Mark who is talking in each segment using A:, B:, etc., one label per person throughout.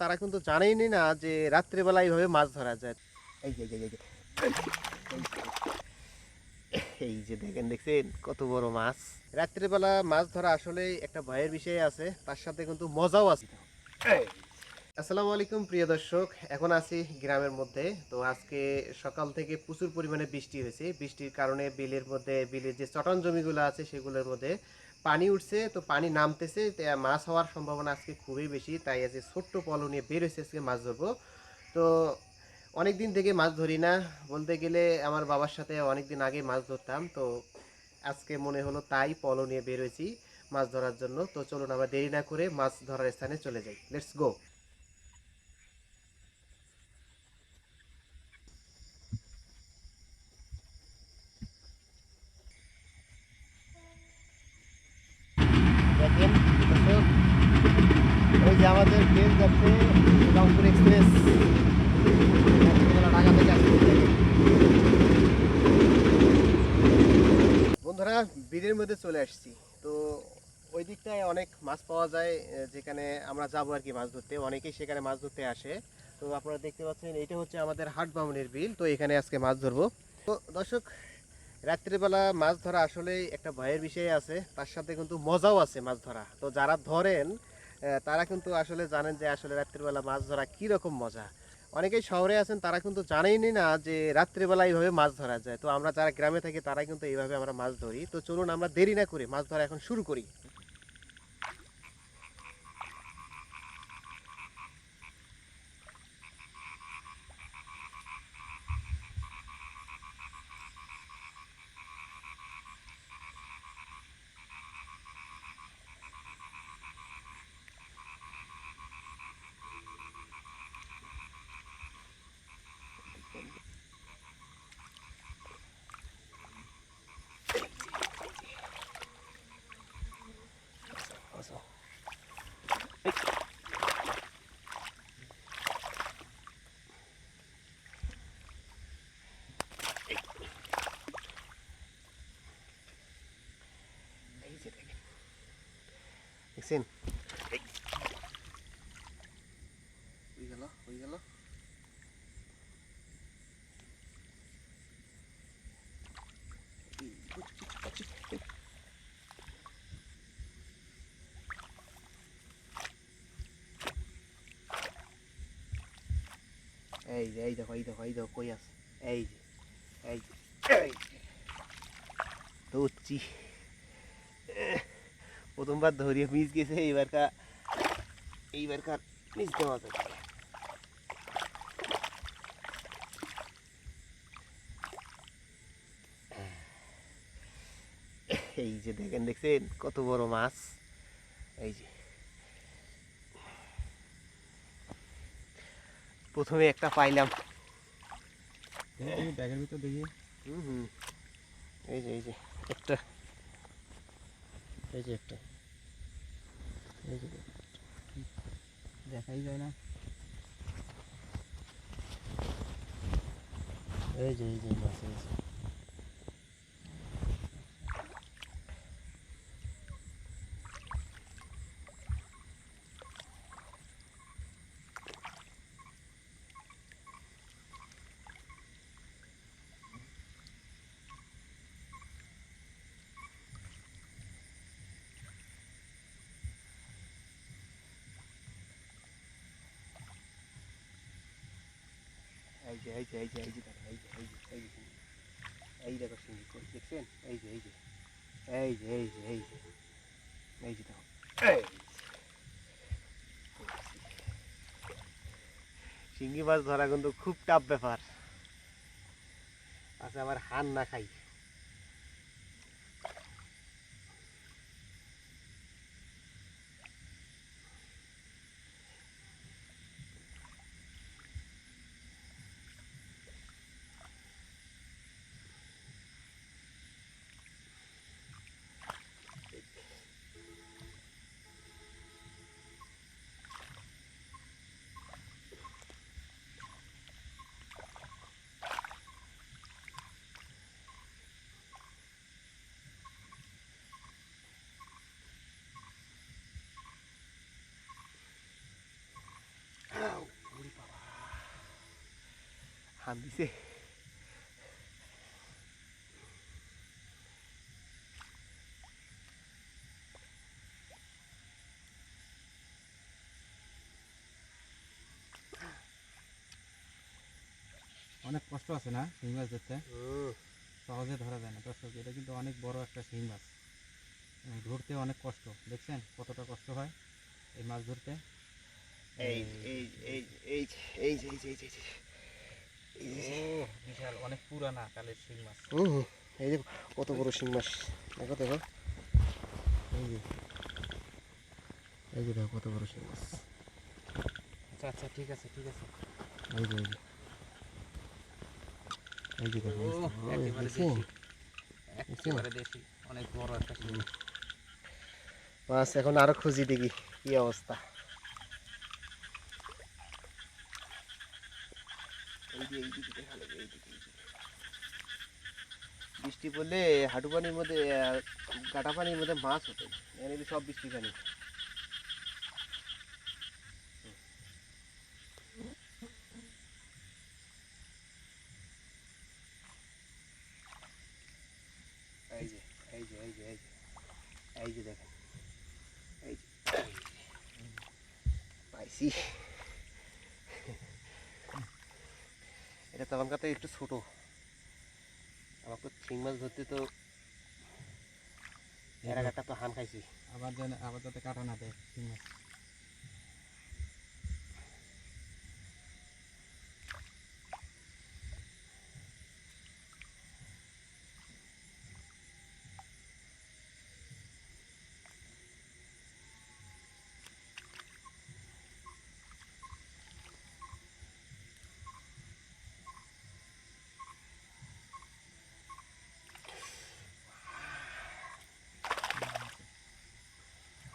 A: তারা কিন্তু জানেই না যে রাত্রেবেলা এইভাবে মাছ ধরা যায়। এই যে এই যে দেখেন, দেখছেন? কত বড় মাছ। রাত্রেবেলা মাছ ধরা আসলে একটা ভয়ের বিষয় আছে, তার সাথে কিন্তু মজাও আছে। আসসালামু আলাইকুম, প্রিয় দর্শক। এখন আছি গ্রামের মধ্যে। তো আজকে সকাল থেকে প্রচুর পরিমাণে বৃষ্টি হয়েছে। বৃষ্টির কারণে বিলের মধ্যে, বিলের যে চটন জমিগুলো আছে, সেগুলোর মধ্যে পানি উঠছে, তো পানি নামতেছে মাছ হওয়ার সম্ভাবনা আজকে খুবই বেশি, তাই আজকে ছোট্ট পলো নিয়ে বের হয়েছে আজকে মাছ ধরবো। তো অনেক দিন থেকে মাছ ধরি না, বলতে গেলে আমার বাবার সাথে অনেক দিন আগে মাছ ধরতাম, তো আজকে মনে হলো তাই পলো নিয়ে বের হয়েছি মাছ ধরার জন্য। তো চলুন আমরা দেরি না করে মাছ ধরার স্থানে চলে যাই। লেটস গো দেখেন দর্শক, ওই যে আমাদের ট্রেন যাচ্ছে রংপুর এক্সপ্রেস। বন্ধুরা বিলের মধ্যে চলে আসছি। তো ওই দিকটায় অনেক মাছ পাওয়া যায়, যেখানে আমরা যাব আর কি মাছ ধরতে। অনেকেই সেখানে মাছ ধরতে আসে। তো আপনারা দেখতে পাচ্ছেন, এটা হচ্ছে আমাদের হাট বামনের বিল। তো এখানে আজকে মাছ ধরবো। তো দর্শক, রাত্রিবেলা মাছ ধরা আসলে একটা ভয়ের বিষয় আছে। তার সাথে কিন্তু মজাও আছে মাছ ধরা। তো যারা ধরেন তারা কিন্তু আসলে জানেন যে আসলে রাত্রিবেলা মাছ ধরা কীরকম মজা। অনেকেই শহরে আছেন, তারা কিন্তু জানেই না যে রাত্রিবেলা এইভাবে মাছ ধরা যায়। তো আমরা যারা গ্রামে থাকি তারা কিন্তু এইভাবে আমরা মাছ ধরি। তো চলুন আমরা দেরি না করি মাছ ধরা এখন শুরু করি। দেখছেন? এই যে, এই দেখো এই দেখো এই দেখো, কই আছে? এই যে এই যে এই যে। উচ্চি প্রথমবার ধরিয়ে মিস গেছে এইবারকার এইবারকার মিস দেওয়া যাবে। এই যে দেখেন দেখছেন? কত বড় মাছ। এই যে। প্রথমে একটা পাইলাম।
B: ব্যাগের ভিতর দেখি।
A: হুম হুম। এই যে এই যে একটা
B: এই যে একটা। এই যে দেখাই যায় না। এই যে এই যে মাছ এই যে।
A: যে, এই যে এই যে এই যে এই যে এই যে, এই এই দেখো দেখছেন? এই যে এই যে। এই যে এই যে এই যে। এই যে দেখো। শিঙ্গি মাছ ধরা কিন্তু খুব টাফ ব্যাপার। আচ্ছা আবার হান না খাই। হাত
B: অনেক কষ্ট আছে না শিং মাছ ধরতে সহজে ধরা যায় না দর্শক এটা কিন্তু অনেক বড় একটা শিং মাছ ধরতে অনেক কষ্ট দেখছেন কতটা কষ্ট হয় এই মাছ ধরতে
A: এই এই এই এই এই এই
B: বিশাল অনেক পুরানা কালের শিং মাছ।
A: হুম এই যে কত বড় শিং মাছ। দেখো দেখো। এই যে এই যে দেখো কত বড় শিং মাছ।
B: আচ্ছা আচ্ছা ঠিক আছে ঠিক আছে।
A: এই যে এই যে। দেখো
B: ও,
A: এই যে,
B: একেবারে দেশি। একেবারে দেশি অনেক বড় একটা শিং। মাছ।
A: মাছ এখন আরও খুঁজি দেখি কি অবস্থা এই যে, এই দিকে দেখা লাগবে, এই দিকে, এই দিকে। পড়লে হাঁটু পানির মধ্যে কাটা পানির মধ্যে মাছ হতো কিন্তু সব বৃষ্টি পানি। এই যে এই যে যে যে, এই যে এটা তো আমার কাছে একটু ছোট। আমার তো শিং মাছ ধরতে তো এরা তো হান খাইছি।
B: আবার যেন আবার যাতে কাটা না দেয় শিং মাছ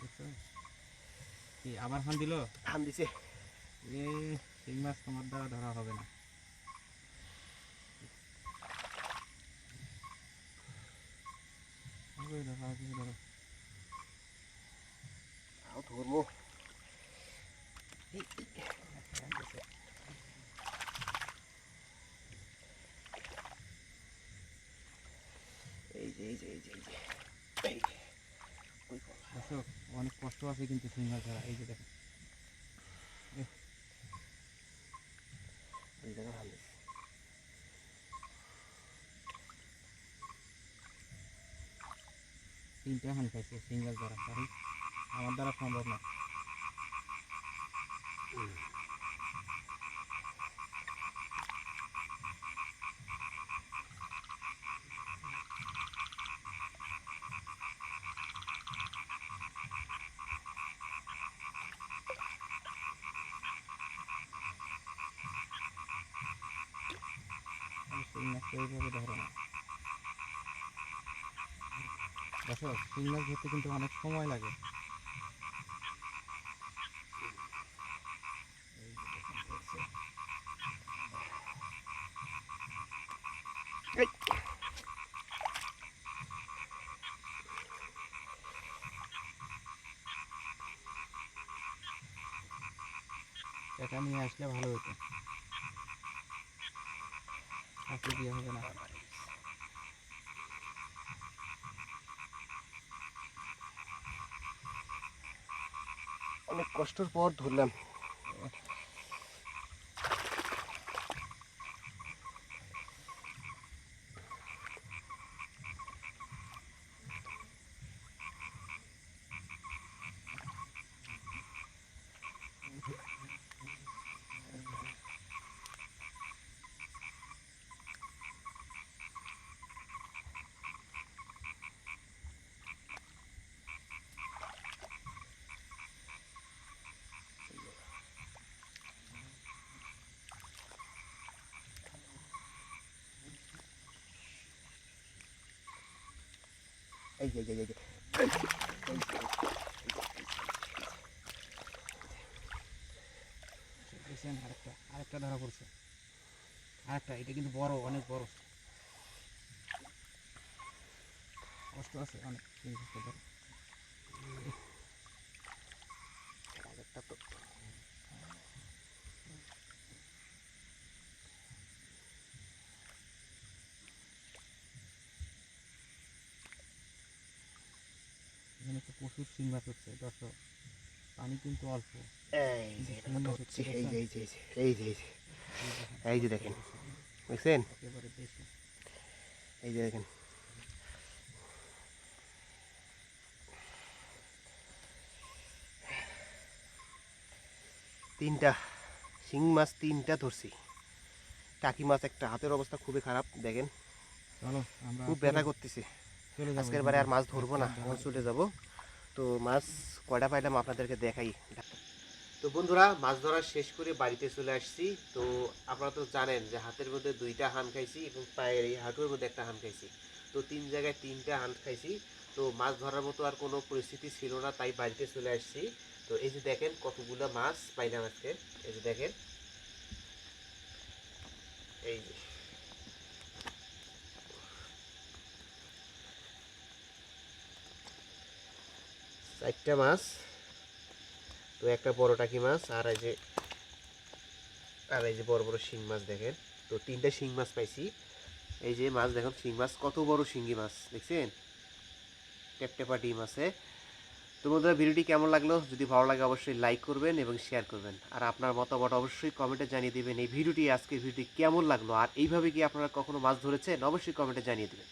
B: দেখছ কি আবার হান দিল?
A: হান দিছে।
B: এ শিং মাছ তোমার দ্বারা ধরা হবে না।
A: আও ধরবো। এই যে এই যে এই যে এই যে।
B: দর্শক, অনেক কষ্ট আছে কিন্তু শিং মাছ ধরা এই যে
A: দেখেন।
B: তিনটা হান পাইছে সিঙ্গেল ধরা কারণ আমার দ্বারা সম্ভব না। এইভাবে ধরে না। দেখো মাছ ধরতে কিন্তু অনেক সময় লাগে। এটা নিয়ে আসলে ভালো হতো। আজকে দিয়ে হবে না।
A: অনেক কষ্টের পর ধরলাম। এই যে এই যে
B: আরেকটা ধরা পড়ছে। আরেকটা, এটা কিন্তু বড়, অনেক বড়। কষ্ট আছে, অনেক এই মাছটা ধরো।
A: আগেরটা তো
B: প্রচুর শিং মাছ হচ্ছে দর্শক। পানি কিন্তু অল্প।
A: এই যে এই যে এই যে এই যে দেখেন দেখছেন? এই যে দেখেন। তিনটা শিং মাছ তিনটা ধরছি। টাকি মাছ একটা হাতের অবস্থা খুবই খারাপ দেখেন। খুব ব্যথা করতেছে। আজকের বারে আর মাছ ধরবো না এখন চলে যাব। তো মাছ কয়টা পাইলাম আপনাদেরকে দেখাই। তো বন্ধুরা মাছ ধরা শেষ করে বাড়িতে চলে আসছি। তো আপনারা তো জানেন যে হাতের মধ্যে দুইটা হান খাইছি এবং পায়ের এই হাঁটুর মধ্যে একটা হান খাইছি। তো তিন জায়গায় তিনটা হান খাইছি। তো মাছ ধরার মতো আর কোনো পরিস্থিতি ছিল না তাই বাড়িতে চলে আসছি। তো এই যে দেখেন কতগুলো মাছ পাইলাম আজকে। এই যে দেখেন। এই যে চারটা মাছ, তো একটা বড় টাকি মাছ আর এই যে, আর এই যে বড় বড় শিং মাছ দেখেন। তো তিনটা শিং মাছ পাইছি। এই যে মাছ দেখেন, শিং মাছ কত বড় শিঙ্গি মাছ, দেখছেন? টেপটেপা ডিম আছে তো বন্ধুরা, ভিডিওটি কেমন লাগল? যদি ভালো লাগে অবশ্যই লাইক করবেন এবং শেয়ার করবেন। আর আপনার মতামত অবশ্যই কমেন্টে জানিয়ে দেবেন এই ভিডিওটি, আজকের ভিডিওটি কেমন লাগল? আর এইভাবে কি আপনারা কখনো মাছ ধরেছেন? অবশ্যই কমেন্টে জানিয়ে দেবেন।